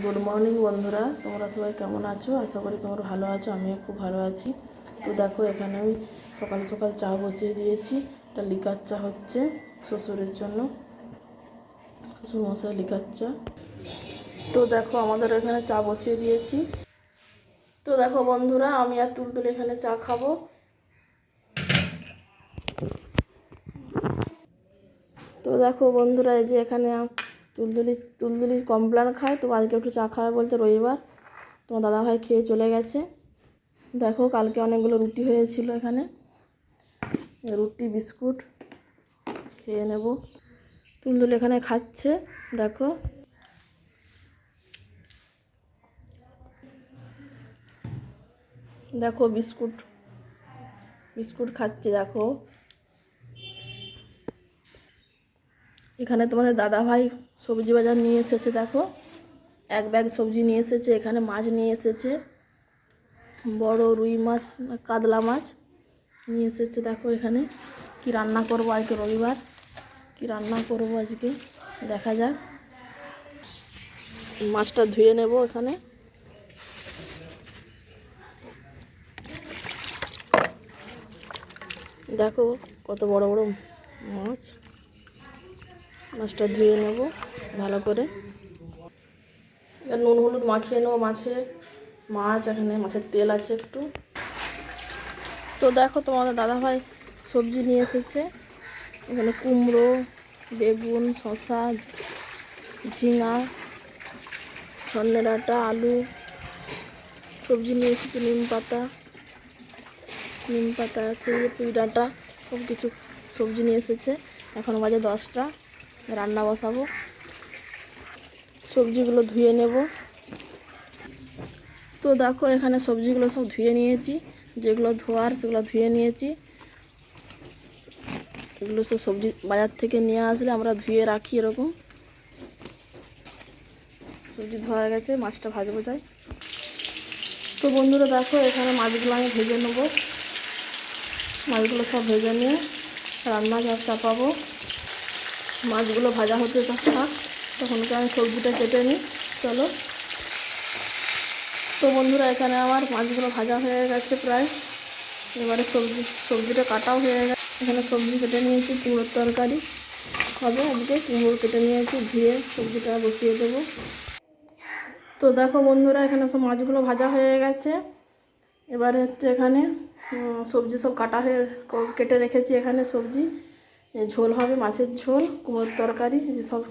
Good morning বন্ধুরা। তোমরা সবাই কেমন আছো? আশা করি তোমরা ভালো আছো, আমিও খুব ভালো আছি। তো দেখো, এখানে আমি সকাল সকাল চা বসিয়ে দিয়েছি। এটা লিকার চা হচ্ছে শ্বশুরের জন্য। শ্বশুর মশাই লিকার চা। তো দেখো, আমাদের এখানে চা বসিয়ে দিয়েছি। তো দেখো, বন্ধুরা, আমি আর তুলতুল এখানে চা খাব। তো দেখো, বন্ধুরা, এই যে এখানে তুলতুলি তুলতুলি কমপ্লেন খায়, তো আজকে একটু চা খাবে বলতে রবিবার। তোমার দাদাভাই খেয়ে চলে গেছে। দেখো, কালকে অনেকগুলো রুটি হয়েছিল এখানে। রুটি, বিস্কুট, খেয়ে নেব। তুলতুলি এখানে খাচ্ছে, দেখো। দেখো, বিস্কুট বিস্কুট খাচ্ছে, দেখো। এখানে তোমাদের দাদা ভাই সবজি বাজার নিয়ে এসেছে, দেখো। এক ব্যাগ সবজি নিয়ে এসেছে, এখানে মাছ নিয়ে এসেছে। বড় রুই মাছ কাতলা মাছ নিয়ে এসেছে, দেখো এখানে। কি রান্না করব আজকে রবিবার? কি রান্না করব আজকে? দেখা যাক। মাছটা ধুয়ে নেব এখানে। দেখো কত বড় বড় মাছ। মাছটা ধুয়ে নেব ভালো করে। এবার নুন, হলুদ মাখিয়ে নেব মাছে। মাছ এখানে, মাছের তেল আছে একটু। তো দেখো তোমাদের দাদাভাই সবজি নিয়ে এসেছে। এখানে কুমড়ো, বেগুন শশা ঝিঙা সন্নে ডাঁটা আলু। সবজি নিয়ে এসেছে নিম পাতা। নিম পাতা আছে, পুঁই ডাঁটা সব কিছু সবজি নিয়ে এসেছে। এখন বাজে দশটা। রান্না বসাবো। সবজিগুলো ধুয়ে নেব। তো দেখো, এখানে সবজিগুলো সব ধুয়ে নিয়েছি। যেগুলো ধোয়ার, সেগুলো ধুয়ে নিয়েছি। এগুলো সব সবজি বাজার থেকে নিয়ে আসলে আমরা ধুয়ে রাখি এরকম। সবজি ধোয়া গেছে, মাছটা ভাজবো যাই। তো বন্ধুরা দেখো, এখানে মাছগুলো আমি ভেজে নেব। মাছগুলো সব ভেজে নিয়ে রান্না চাপাবো। মাছগুলো ভাজা হতে থাক তখনকে আমি সবজিটা কেটে নিই, চলো। তো বন্ধুরা, এখানে আমার মাছগুলো ভাজা হয়ে গেছে প্রায়। এবারে সবজি, সবজিটা কাটাও হয়ে গেছে। এখানে সবজি কেটে নিয়েছি, কুমড়োর তরকারি। হবে আজকে কুমড়ো কেটে নিয়েছি, ধুয়ে সবজিটা বসিয়ে দেবো। তো দেখো বন্ধুরা, এখানে সব মাছগুলো ভাজা হয়ে গেছে। এবারে হচ্ছে এখানে সবজি সব কাটা হয়ে কেটে রেখেছি এখানে সবজি। ঝোল হবে মাছের ঝোল কুমোর তরকারি যে সব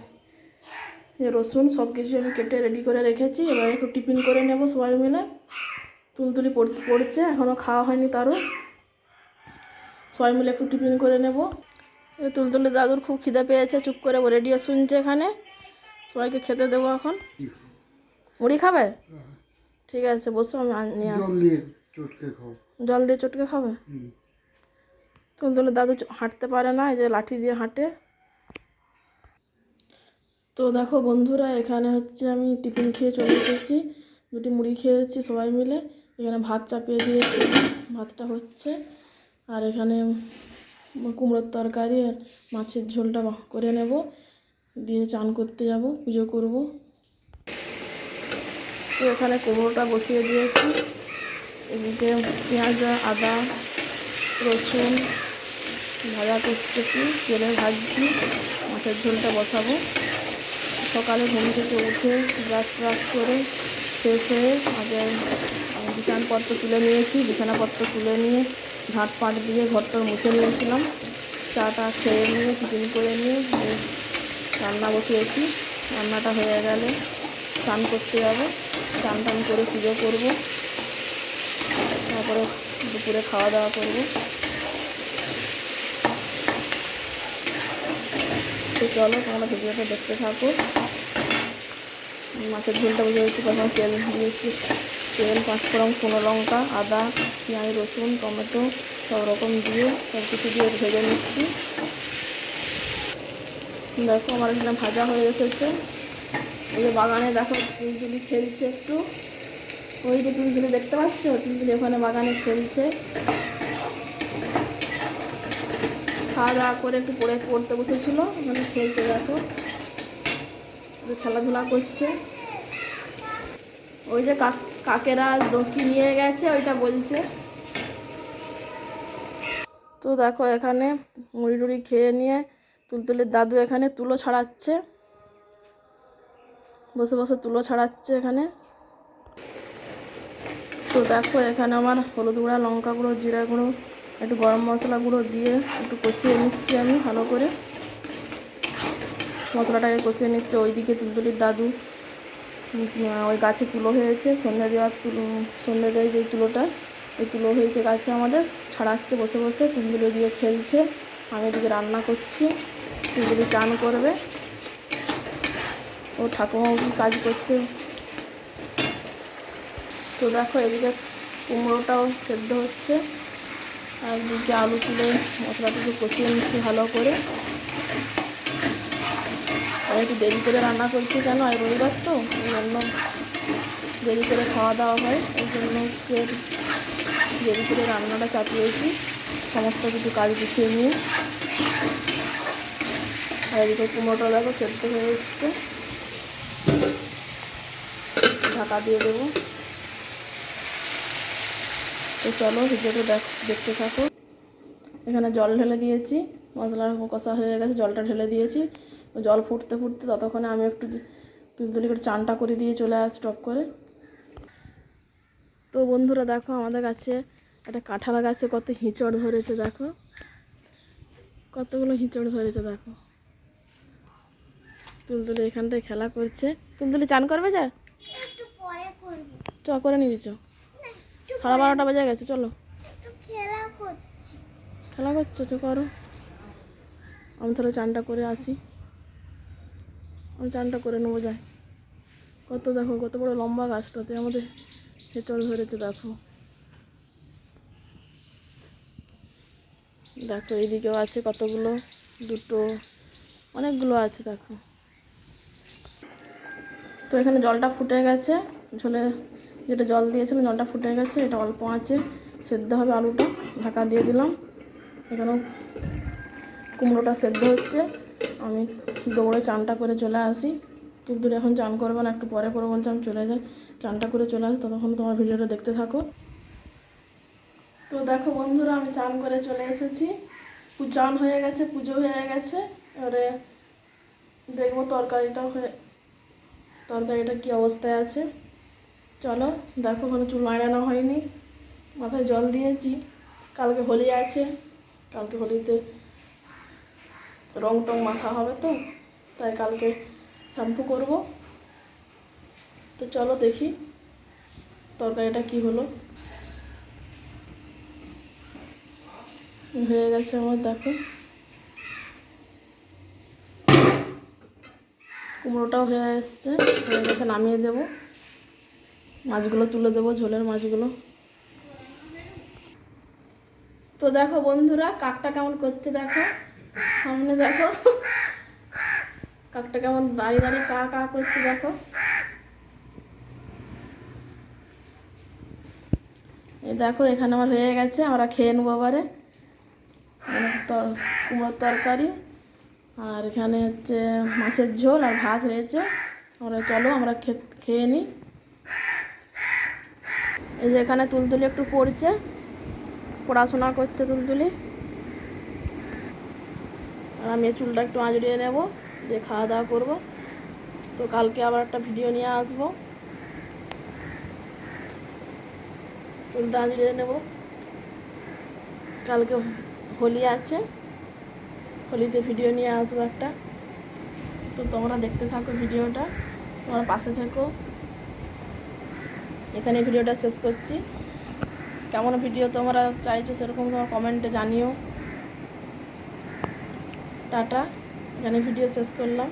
রসুন সব কিছু আমি কেটে রেডি করে রেখেছি। এবার একটু টিফিন করে নেব সবাই মিলে। তুলতুলি পড়- পড়ছে এখনও খাওয়া হয়নি তারও। সবাই মিলে একটু টিফিন করে নেব। এই তুলতুলি দাদুর খুব খিদে পেয়েছে চুপ করে রেডিও শুনছে এখানে। সবাইকে খেতে দেবো এখন। মুড়ি খাবে? ঠিক আছে বসো আমি নিয়ে আসছি। খাও। জল দিয়ে চটকে খাবে? হুম। তুলতুলি দাদু হাঁটতে পারে না, এই যে লাঠি দিয়ে হাঁটে। তো দেখো বন্ধুরা, এখানে হচ্ছে আমি টিফিন খেয়ে চলে এসেছি। দুটি মুড়ি খেয়েছি সবাই মিলে। এখানে ভাত চাপিয়ে দিয়েছি, ভাতটা হচ্ছে। আর এখানে কুমড়োর তরকারি আর মাছের ঝোলটা করে নেব। দিয়ে চান করতে যাব, পুজো করব। তো এখানে কুমড়োটা বসিয়ে দিয়েছি। এদিকে পেঁয়াজ, আদা, রসুন ভাজা করতেছি তেলে ভাজছি, মাছের ঝোলটা বসাবো। সকালে ঘুম থেকে উঠে ব্রাশ ট্রাশ করে ফ্রেশ হয়ে আগে বিছানাপত্র তুলে নিয়েছি, বিছানাপত্র তুলে নিয়ে ঝাঁট পাট দিয়ে ঘরটা মুছে নিয়েছিলাম। চাটা খেয়ে নিয়ে, টিফিন করে নিয়ে রান্না বসিয়েছি। রান্নাটা হয়ে গেলে স্নান করতে যাব, স্নান টান করে পুজো করব। তারপরে দুপুরে খাওয়া দাওয়া করব। তো চলো, তোমরা ভিডিওটা দেখতে থাকো। মাছের ঝোলটা বুঝে দিচ্ছি প্রথমে তেল দিয়েছি। তেল, পাঁচফোড়ন, শুকনো লঙ্কা, আদা, পেঁয়াজ, রসুন, টমেটো, সব রকম দিয়ে সব কিছু দিয়ে ভেজে নিচ্ছি। দেখো, আমার এখানে ভাজা হয়ে এসেছে। ওই যে বাগানে দেখো তুলতুলি খেলছে একটু। ওই যে তুলতুলি দেখতে পাচ্ছ? তুলতুলি ওখানে বাগানে খেলছে। খাওয়া দাওয়া করে একটু পড়ে পড়তে বসেছিল ওখানে খেলতে দেখো। খেলাধুলা করছে। ওই যে কাক কাকেরা কি নিয়ে গেছে, ওইটা বলছে। তো দেখো এখানে মুড়ি টুড়ি খেয়ে নিয়ে তুলতুলের দাদু এখানে তুলো ছাড়াচ্ছে। বসে বসে তুলো ছাড়াচ্ছে এখানে। তো দেখো এখানে আমার হলুদ গুঁড়া, লঙ্কা গুঁড়ো, জিরা গুঁড়ো একটু গরম মশলা গুঁড়ো দিয়ে একটু কষিয়ে নিচ্ছি আমি ভালো করে। মশলাটাকে কষিয়ে নিচ্ছে, ওইদিকে তুলতুলির দাদু ওই গাছে তুলো হয়েছে সন্ধ্যে দেওয়ার তুলো সন্ধ্যে দেয় যে তুলোটা, ওই তুলো হয়েছে গাছে আমাদের, ছাড়াচ্ছে, বসে বসে তুলতুলি দিয়ে খেলছে, আমি এদিকে রান্না করছি, তুলতুলি চান করবে। ও ঠাকুমাও কাজ করছে? তো দেখো এদিকে কুমড়োটাও সেদ্ধ হচ্ছে। এদিকে আলু তুলে মশলাটাকে কষিয়ে নিচ্ছি ভালো করে। আর একটু দেরি করে রান্না করছি কেন? আর রবিবার তো ওই জন্য দেরি করে খাওয়া দাওয়া হয়। ওই জন্য হচ্ছে দেরি করে রান্নাটা চাপিয়েছি। সমস্ত কিছু কাজ গুছিয়ে নিয়ে। আর এদিকে কুমড়োটা দেখো সেদ্ধ হয়ে এসছে। ঢাকা দিয়ে দেবো। তো চলো ভিডিওটা দেখ দেখতে থাকো। এখানে জল ঢেলে দিয়েছি মশলা কষা হয়ে গেছে জলটা ঢেলে দিয়েছি। জল ফুটতে ফুটতে ততক্ষণে আমি একটু তুলতুলি করে চানটা করে দিয়ে চলে আসি টপ করে। তো বন্ধুরা দেখো আমাদের কাছে একটা কাঁঠাল গাছে কত হিঁচড় ধরেছে দেখো। কতগুলো হিঁচড় ধরেছে দেখো। তুলতুলি এখানটায় খেলা করছে। তুলতুলি চান করবে যা? চ করে নিবি চ। সাড়ে বারোটা বেজে গেছে চলো। খেলা করছ। তো করো। আমি তাহলে চানটা করে আসি। আমি চানটা করে নেব যাই। কত দেখো কত বড় লম্বা গাছটাতে আমাদের হেঁচড় ধরেছে দেখো। দেখো এইদিকেও আছে কতগুলো দুটো অনেকগুলো আছে দেখো। তো এখানে জলটা ফুটে গেছে ঝোলে যেটা জল দিয়েছিলাম জলটা ফুটে গেছে, এটা অল্প আছে সেদ্ধ হবে আলুটা। ঢাকা দিয়ে দিলাম। এখানেও কুমড়োটা সেদ্ধ হচ্ছে। আমি দৌড়ে চানটা করে চলে আসি। তুলতুলি এখন চান করবে না, একটু পরে করে বলছে, আমি চলে যাই। চানটা করে চলে আসি, ততক্ষণ তোমার ভিডিওটা দেখতে থাকো। তো দেখো বন্ধুরা, আমি চান করে চলে এসেছি। চান হয়ে গেছে, পুজো হয়ে গেছে। এবারে দেখব তরকারিটা হয়ে, তরকারিটা কী অবস্থায় আছে। চলো, দেখো ওখানে চুল মারানো হয়নি। মাথায় জল দিয়েছি। কালকে হোলি আছে। কালকে হোলিতে রং টং মাখা হবে তো, তাই কালকে শ্যাম্পু করব। তো চলো দেখি তরকারিটা কি হলো। হয়ে গেছে আমার, দেখো। কুমড়োটাও হয়ে এসছে, হয়ে গেছে, নামিয়ে দেবো। মাছগুলো তুলে দেবো, ঝোলের মাছগুলো। তো দেখো বন্ধুরা, কাকটা কেমন করছে দেখো? সামনে দেখো। কাকটা কেমন দাঁড়িয়ে দাঁড়িয়ে কা কা করছে দেখো। এই দেখো, এখানে আমার হয়ে গেছে, আমরা খেয়ে নেব এবারে। কুমড়োর তরকারি। আর এখানে হচ্ছে মাছের ঝোল আর ভাত হয়েছে। আমরা চলো, আমরা খেয়ে নিই এই যে এখানে তুলতুলি একটু পড়ছে, পড়াশোনা করছে তুলতুলি। আর আমি চুলটা একটু আঁচড়িয়ে নেব, দিয়ে খাওয়া দাওয়া করব। তো কালকে আবার একটা ভিডিও নিয়ে আসব। চুলটা আঁচড়িয়ে নেব। কালকে হোলি আছে, হোলিতে ভিডিও নিয়ে আসব একটা। তো তোমরা দেখতে থাকো ভিডিওটা, তোমরা পাশে থেকো। এখানে ভিডিওটা শেষ করছি। কেমন ভিডিও তোমরা চাইছো সেরকম তোমার কমেন্টে জানিও। টাটা, এখানে ভিডিও শেষ করলাম।